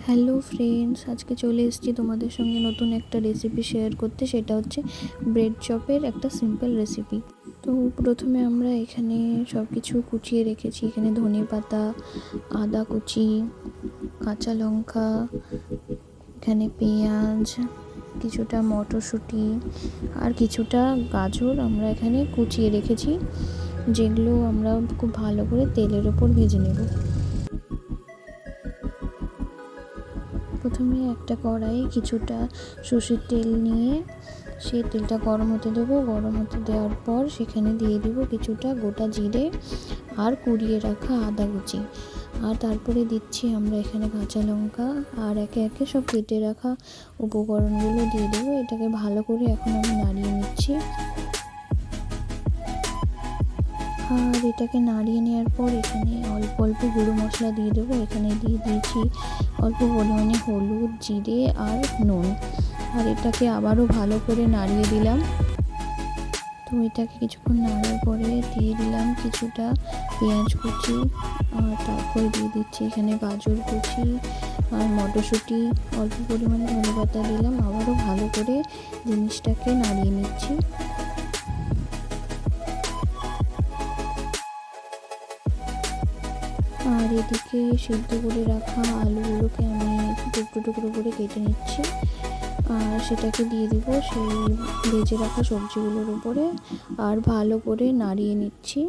Hello friends আজকে চলে এসেছি তোমাদের সঙ্গে নতুন একটা রেসিপি শেয়ার করতে। সেটা হচ্ছে ব্রেড চপের একটা সিম্পল রেসিপি তো প্রথমে আমরা এখানে সব কিছু কুচিয়ে রেখেছি। এখানে ধনে পাতা, আদা কুচি, কাঁচা লঙ্কা, এখানে পেঁয়াজ, কিছুটা মটরশুঁটি আর কিছুটা গাজর আমরা এখানে কুচিয়ে রেখেছি, যেগুলো আমরা খুব ভালো করে তেলের ওপর ভেজে নেব। প্রথমে একটা কড়াই, কিছুটা সর্ষের তেল নিয়ে সেই তেলটা গরম হতে দেবো। গরম হতে দেওয়ার পর সেখানে দিয়ে দিব কিছুটা গোটা জিরে আর কুড়িয়ে রাখা আদা কুচি। আর তারপরে দিচ্ছি আমরা এখানে কাঁচা লঙ্কা আর একে একে সব কেটে রাখা উপকরণগুলো দিয়ে দেবো। এটাকে ভালো করে এখন আমি নাড়িয়ে নিচ্ছি। আর এটাকে নাড়িয়ে নেওয়ার পর এখানে অল্প অল্প গুঁড়ো মশলা দিয়ে দেবো। এখানে দিয়ে দিয়েছি অল্প পরিমাণে হলুদ, জিরে আর নুন। আর এটাকে আবারও ভালো করে নাড়িয়ে দিলাম। তো এটাকে কিছুক্ষণ নাড়ার পরে দিয়ে দিলাম কিছুটা পেঁয়াজ কুচি। আর তারপর দিয়ে দিচ্ছি এখানে গাজর কুচি আর মটরশুঁটি। অল্প পরিমাণে ধনে পাতা দিলাম। আবারও ভালো করে জিনিসটাকে নাড়িয়ে নিচ্ছি। আর এদিকে সিদ্ধ করে রাখা আলুগুলোকে আমি টুকরো টুকরো করে কেটে নিচ্ছি। আর সেটাকে দিয়ে দিব সেই ভেজে রাখা সবজিগুলোর উপরে। আর ভালো করে নাড়িয়ে নিচ্ছি।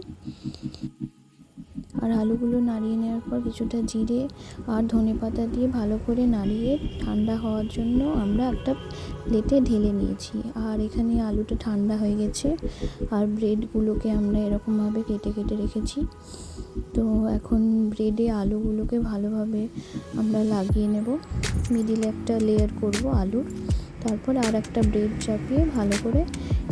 আর আলুগুলো নাড়িয়ে নেওয়ার পর কিছুটা জিরে আর ধনে পাতা দিয়ে ভালো করে নাড়িয়ে ঠান্ডা হওয়ার জন্য আমরা একটা প্লেটে ঢেলে নিয়েছি। আর এখানে আলুটা ঠান্ডা হয়ে গেছে আর ব্রেডগুলোকে আমরা এরকমভাবে কেটে কেটে রেখেছি। তো এখন ব্রেডে আলুগুলোকে ভালোভাবে আমরা লাগিয়ে নেব। মিডিলে একটা লেয়ার করব আলুর। তারপর আর একটা ব্রেড চাপিয়ে ভালো করে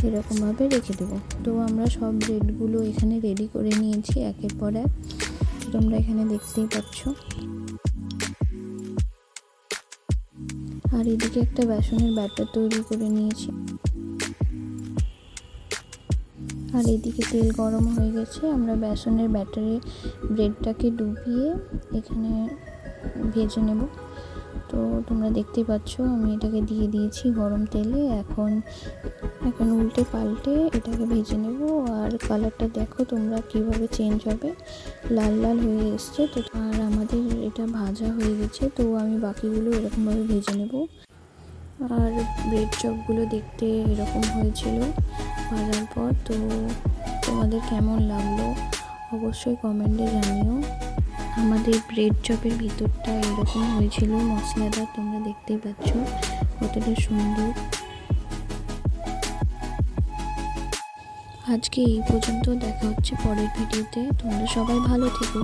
এরকমভাবে রেখে দেবো। তো আমরা সব ব্রেডগুলো এখানে রেডি করে নিয়েছি একের পর এক। তোমরা এখানে দেখতেই পাচ্ছ। আর এদিকে একটা বেসনের ব্যাটার তৈরি করে নিয়েছি। আর এদিকে তেল গরম হয়ে গেছে। আমরা বেসনের ব্যাটারে ব্রেডটাকে ডুবিয়ে এখানে ভেজে নেব। তো তোমরা দেখতেই পাচ্ছ, আমি এটাকে দিয়ে দিয়েছি গরম তেলে। এখন এখন উল্টে পাল্টে এটাকে ভেজে নেব। আর কালারটা দেখো তোমরা কীভাবে চেঞ্জ হবে। লাল লাল হয়ে এসছে তো, আর আমাদের এটা ভাজা হয়ে গেছে, তো আমি বাকিগুলো এরকমভাবে ভেজে নেব। আর ব্রেড চপগুলো দেখতে এরকম হয়েছিল ভাজার পর, তো তোমাদের কেমন লাগল অবশ্যই কমেন্টে জানিও। আমাদের ব্রেড চপের ভিতরটা এরকম হয়েছিল। মশলাদার তোমরা দেখতেই পাচ্ছ কতটা সুন্দর। আজকে এই পর্যন্ত দেখা হচ্ছে পরের ভিডিওতে তোমরা সবাই ভালো থেকো।